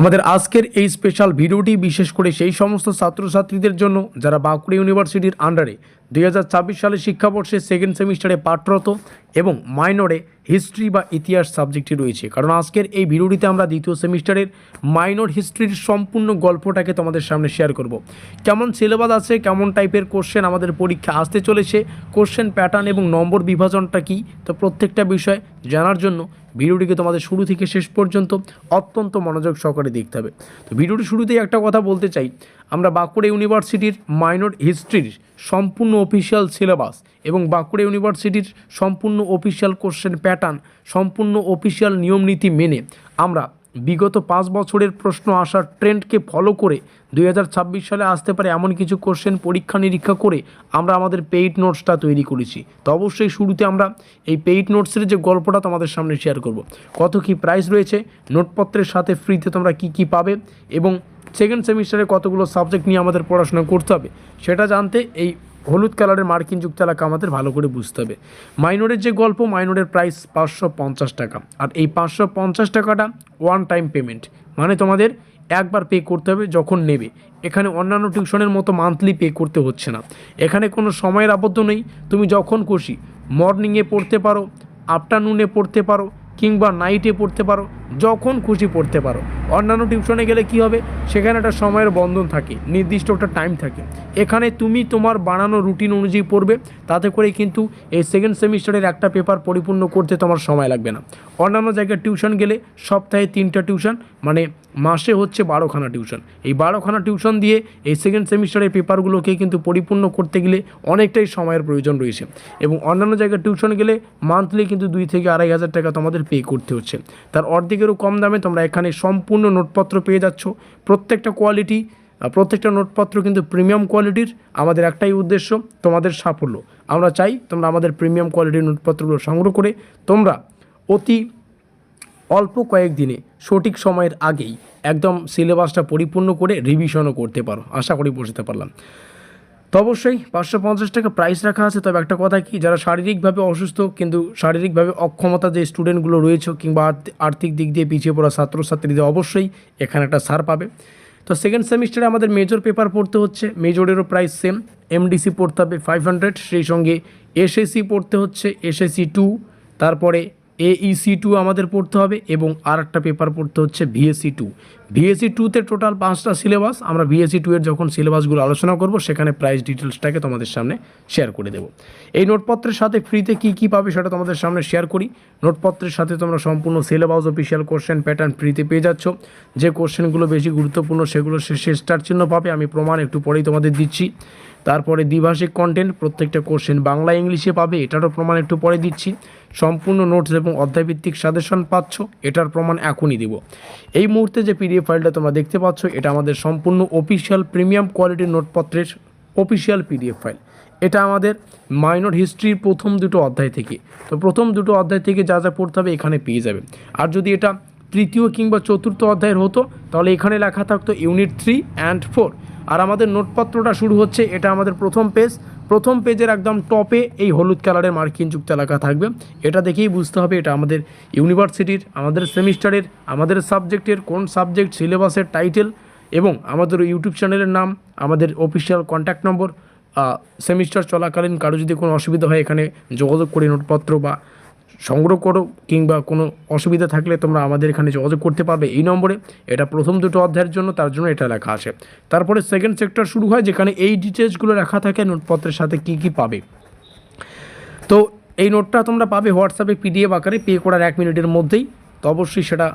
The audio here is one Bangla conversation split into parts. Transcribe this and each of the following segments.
আমাদের আজকের এই স্পেশাল ভিডিওটি বিশেষ করে সেই সমস্ত ছাত্রছাত্রীদের জন্য যারা বাঁকুড়া ইউনিভার্সিটির আন্ডারে দুই হাজার ছাব্বিশ সালে শিক্ষাবর্ষে সেকেন্ড সেমিস্টারে পাঠরত এবং মাইনরে হিস্ট্রি বা ইতিহাস সাবজেক্টটি রয়েছে। কারণ আজকের এই ভিডিওটিতে আমরা দ্বিতীয় সেমিস্টারের মাইনর হিস্ট্রির সম্পূর্ণ গল্পটাকে তোমাদের সামনে শেয়ার করব। কেমন সিলেবাস আছে, কেমন টাইপের কোশ্চেন আমাদের পরীক্ষা আসতে চলেছে কোশ্চেন প্যাটার্ন এবং নম্বর বিভাজনটা কী, তো প্রত্যেকটা বিষয় জানার জন্য ভিডিওটিকে তোমাদের শুরু থেকে শেষ পর্যন্ত অত্যন্ত মনোযোগ সহকারে দেখতে হবে। তো ভিডিওটি শুরুতেই একটা কথা বলতে চাই। আমরা বাঁকুড়া ইউনিভার্সিটির মাইনর হিস্ট্রির সম্পূর্ণ অফিসিয়াল সিলেবাস এবং বাঁকুড়া ইউনিভার্সিটির সম্পূর্ণ অফিসিয়াল কোশ্চেন প্যাটার্ন, সম্পূর্ণ অফিসিয়াল নিয়মনীতি মেনে আমরা বিগত পাঁচ বছরের প্রশ্ন আসার ট্রেন্ডকে ফলো করে দুই হাজার ছাব্বিশ সালে আসতে পারে এমন কিছু কোশ্চেন পরীক্ষা নিরীক্ষা করে আমরা আমাদের পেইড নোটসটা তৈরি করেছি। তো অবশ্যই শুরুতে আমরা এই পেইড নোটসের যে গল্পটা তোমাদের সামনে শেয়ার করব। কত কি প্রাইস রয়েছে? নোটপত্রের সাথে ফ্রিতে তোমরা কি কি পাবে? এবং সেকেন্ড সেমিস্টারে কতগুলো সাবজেক্ট নিয়ে আমাদের পড়াশোনা করতে হবে, সেটা জানতে এই হলুদ কালারের মার্কিন যুক্ত এলাকা আমাদের ভালো করে বুঝতে হবে। মাইনরের যে গল্প মাইনরের প্রাইস পাঁচশো পঞ্চাশ টাকা। আর এই পাঁচশো পঞ্চাশ টাকাটা ওয়ান টাইম পেমেন্ট মানে তোমাদের একবার পে করতে হবে যখন নেবে। এখানে অন্যান্য টিউশনের মতো মান্থলি পে করতে হচ্ছে না। এখানে কোনো সময়ের আবদ্ধ নেই। তুমি যখন খুশি মর্নিংয়ে পড়তে পারো আফটারনুনে পড়তে পারো, কিংবা নাইটে পড়তে পারো যখন খুশি পড়তে পারো। অন্যান্য টিউশনে গেলে কি হবে? সেখানে একটা সময়ের বন্ধন থাকে, নির্দিষ্ট একটা টাইম থাকে। এখানে তুমি তোমার বানানো রুটিন অনুযায়ী পড়বে, তাতে করে কিন্তু এই সেকেন্ড সেমিস্টারের একটা পেপার পরিপূর্ণ করতে তোমার সময় লাগবে না। অন্যান্য জায়গায় টিউশন গেলে সপ্তাহে তিনটা টিউশন মানে মাসে হচ্ছে বারোখানা টিউশন এই বারোখানা টিউশন দিয়ে এই সেকেন্ড সেমিস্টারের পেপারগুলোকে কিন্তু পরিপূর্ণ করতে গেলে অনেকটাই সময়ের প্রয়োজন রয়েছে। এবং অন্যান্য জায়গায় টিউশন গেলে মান্থলি কিন্তু দুই থেকে আড়াই হাজার টাকা তোমাদের পে করতে হচ্ছে। তার অর্ধেকেরও কম দামে তোমরা এখানে সম্পূর্ণ নোটপত্র পেয়ে যাচ্ছ। প্রত্যেকটা কোয়ালিটি প্রত্যেকটা নোটপত্র কিন্তু প্রিমিয়াম কোয়ালিটির আমাদের একটাই উদ্দেশ্য, তোমাদের সাফল্য। আমরা চাই তোমরা আমাদের প্রিমিয়াম কোয়ালিটির নোটপত্রগুলো সংগ্রহ করে তোমরা অতি অল্প কয়েকদিনে সঠিক সময়ের আগেই একদম সিলেবাসটা পরিপূর্ণ করে রিভিশনও করতে পারো। আশা করি বুঝতে পারলাম। তো অবশ্যই পাঁচশো পঞ্চাশ টাকা প্রাইস রাখা আছে। তবে একটা কথা কি, যারা শারীরিকভাবে অসুস্থ কিন্তু শারীরিকভাবে অক্ষমতা যে স্টুডেন্টগুলো রয়েছে কিংবা আর্থ- আর্থিক দিক দিয়ে পিছিয়ে পড়া ছাত্রছাত্রীদের অবশ্যই এখানে একটা ছাড় পাবে। তো সেকেন্ড সেমিস্টারে আমাদের মেজর পেপার পড়তে হচ্ছে মেজরেরও প্রাইস সেম এমডিসি পড়তে হবে ফাইভ হান্ড্রেড সেই সঙ্গে এসএসসি পড়তে হচ্ছে এসএসসি টু তারপরে এইসি টু আমাদের পড়তে হবে এবং আর একটা পেপার পড়তে হচ্ছে ভিএসসি টু ভিএসসি টুতে টোটাল পাঁচটা সিলেবাস আমরা ভিএসসি টু এর যখন সিলেবাসগুলো আলোচনা করব, সেখানে প্রাইস ডিটেলসটাকে তোমাদের সামনে শেয়ার করে দেবো। এই নোটপত্রের সাথে ফ্রিতে কী কী পাবে সেটা তোমাদের সামনে শেয়ার করি। নোটপত্রের সাথে তোমরা সম্পূর্ণ সিলেবাস অফিসিয়াল কোশ্চেন প্যাটার্ন ফ্রিতে পেয়ে যাচ্ছ। যে কোশ্চেনগুলো বেশি গুরুত্বপূর্ণ সেগুলো শেষে স্টার চিহ্ন পাবে, আমি প্রমাণ একটু পরেই তোমাদের দিচ্ছি। তারপরে দ্বিভাষিক কন্টেন্ট প্রত্যেকটা কোশ্চেন বাংলা, ইংলিশে পাবে, এটারও প্রমাণ একটু পরে দিচ্ছি। সম্পূর্ণ নোটস এবং অধ্যায়ভিত্তিক সাজেশন পাচ্ছ, এটার প্রমাণ এখনই দিব। এই মুহূর্তে যে পিডিএফ ফাইলটা তোমরা দেখতে পাচ্ছ, এটা আমাদের সম্পূর্ণ অফিসিয়াল প্রিমিয়াম কোয়ালিটির নোটপত্রের অফিসিয়াল পিডিএফ ফাইল এটা আমাদের মাইনর হিস্ট্রির প্রথম দুটো অধ্যায় থেকে। তো প্রথম দুটো অধ্যায় থেকে যা যা পড়তে হবে এখানে পেয়ে যাবে। আর যদি এটা তৃতীয় কিংবা চতুর্থ অধ্যায়ের হতো, তাহলে এখানে লেখা থাকতো ইউনিট থ্রি অ্যান্ড ফোর আর আমাদের নোটপত্রটা শুরু হচ্ছে, এটা আমাদের প্রথম পেজ। প্রথম পেজের একদম টপে এই হলুদ কালারের মার্কিন যুক্ত এলাকা থাকবে। এটা দেখেই বুঝতে হবে, এটা আমাদের ইউনিভার্সিটির, আমাদের সেমিস্টারের, আমাদের সাবজেক্টের কোন সাবজেক্ট সিলেবাসের টাইটেল এবং আমাদের ইউটিউব চ্যানেলের নাম, আমাদের অফিসিয়াল কন্ট্যাক্ট নম্বর সেমিস্টার চলাকালীন কারও যদি কোনো অসুবিধা হয় এখানে যোগাযোগ করে নোটপত্র বা সংগ্রহ করো কিংবা কোনো অসুবিধা থাকলে তোমরা আমাদের এখানে যোগাযোগ করতে পারবে এই নম্বরে। এটা প্রথম দুটো অধ্যায়ের জন্য, তার জন্য এটা লেখা আছে। তারপরে সেকেন্ড সেক্টর শুরু হয়, যেখানে এই ডিটেলসগুলো লেখা থাকে নোটপত্রের সাথে কি কি পাবে। তো এই নোটটা তোমরা পাবে হোয়াটসঅ্যাপে পিডিএফ আকারে পে করার এক মিনিটের মধ্যেই। তো অবশ্যই সেটা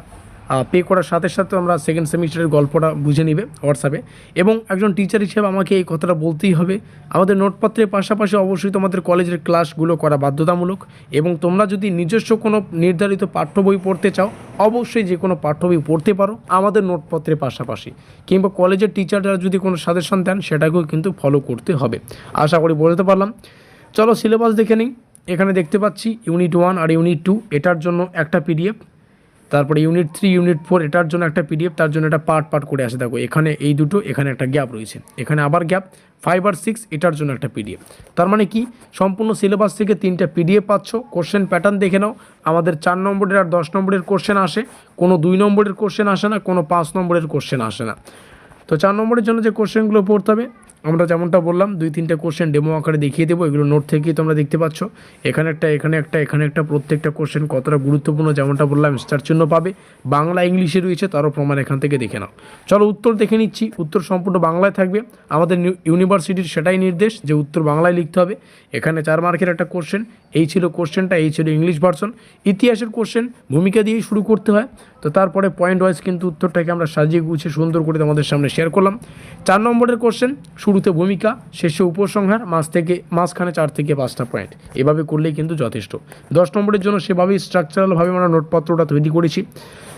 পে করার সাথে সাথে আমরা সেকেন্ড সেমিস্টারের গল্পটা বুঝে নিবে হোয়াটসঅ্যাপে এবং একজন টিচার হিসেবে আমাকে এই কথাটা বলতেই হবে। আমাদের নোটপত্রের পাশাপাশি অবশ্যই তোমাদের কলেজের ক্লাসগুলো করা বাধ্যতামূলক এবং তোমরা যদি নিজস্ব কোনো নির্ধারিত পাঠ্য বই পড়তে চাও, অবশ্যই যে কোনো পাঠ্য বই পড়তে পারো আমাদের নোটপত্রের পাশাপাশি। কিংবা কলেজের টিচাররা যদি কোনো সাজেশন দেন, সেটাকেও কিন্তু ফলো করতে হবে। আশা করি বলতে পারলাম। চলো সিলেবাস দেখে নিই। এখানে দেখতে পাচ্ছি ইউনিট ওয়ান আর ইউনিট টু এটার জন্য একটা পিডিএফ তারপরে ইউনিট থ্রি ইউনিট ফোর এটার জন্য একটা পিডিএফ তার জন্য একটা পার্ট পার্ট করে আসে। দেখো, এখানে এই দুটো, এখানে একটা গ্যাপ রয়েছে। এখানে আবার গ্যাপ ফাইভ আর সিক্স এটার জন্য একটা পিডিএফ তার মানে কি? সম্পূর্ণ সিলেবাস থেকে তিনটা পিডিএফ পাচ্ছ। কোশ্চেন প্যাটার্ন দেখে নাও। আমাদের চার নম্বরের আর দশ নম্বরের কোশ্চেন আসে। কোনো দুই নম্বরের কোশ্চেন আসে না, কোনো পাঁচ নম্বরের কোশ্চেন আসে না। তো চার নম্বরের জন্য যে কোশ্চেনগুলো পড়তে হবে আমরা যেমনটা বললাম, দুই তিনটে কোশ্চেন ডেমো আকারে দেখিয়ে দেবো। এগুলো নোট থেকেই তোমরা দেখতে পাচ্ছ। এখানে একটা এখানে একটা এখানে একটা, প্রত্যেকটা কোশ্চেন কতটা গুরুত্বপূর্ণ যেমনটা বললাম স্টার চিহ্ন পাবে। বাংলা, ইংলিশে রয়েছে, তারও প্রমাণ এখান থেকে দেখে নাও। চলো উত্তর দেখে নিচ্ছি। উত্তর সম্পূর্ণ বাংলায় থাকবে। আমাদের ইউনিভার্সিটির সেটাই নির্দেশ যে উত্তর বাংলায় লিখতে হবে। এখানে চার মার্কের একটা কোশ্চেন এই ছিল কোশ্চেনটা এই ছিল ইংলিশ ভার্সন ইতিহাসের কোশ্চেন ভূমিকা দিয়েই শুরু করতে হয়। তো তারপরে পয়েন্ট ওয়াইজ কিন্তু উত্তরটাকে আমরা সাজিয়ে গুছিয়ে সুন্দর করে তোমাদের সামনে শেয়ার করলাম। চার নম্বরের কোশ্চেন শুরুতে ভূমিকা, শেষে উপসংহার মাস থেকে, মাঝখানে চার থেকে পাঁচটা পয়েন্ট এভাবে করলেই কিন্তু যথেষ্ট। দশ নম্বরের জন্য সেভাবেই স্ট্রাকচারালভাবে আমরা নোটপত্রটা তৈরি করেছি।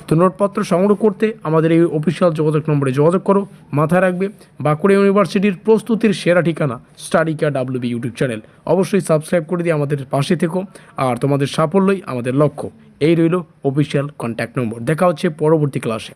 তো নোটপত্র সংগ্রহ করতে আমাদের এই অফিসিয়াল যোগাযোগ নম্বরে যোগাযোগ করো। মাথায় রাখবে, বাঁকুড়া ইউনিভার্সিটির প্রস্তুতির সেরা ঠিকানা স্টাডিকা ডাব্লিউবি ইউটিউব চ্যানেল অবশ্যই সাবস্ক্রাইব করে দিয়ে আমাদের পাশে থেকো। আর তোমাদের সাফল্যই আমাদের লক্ষ্য। এই রইল অফিসিয়াল কন্ট্যাক্ট নম্বর দেখা হচ্ছে পরবর্তী ক্লাসে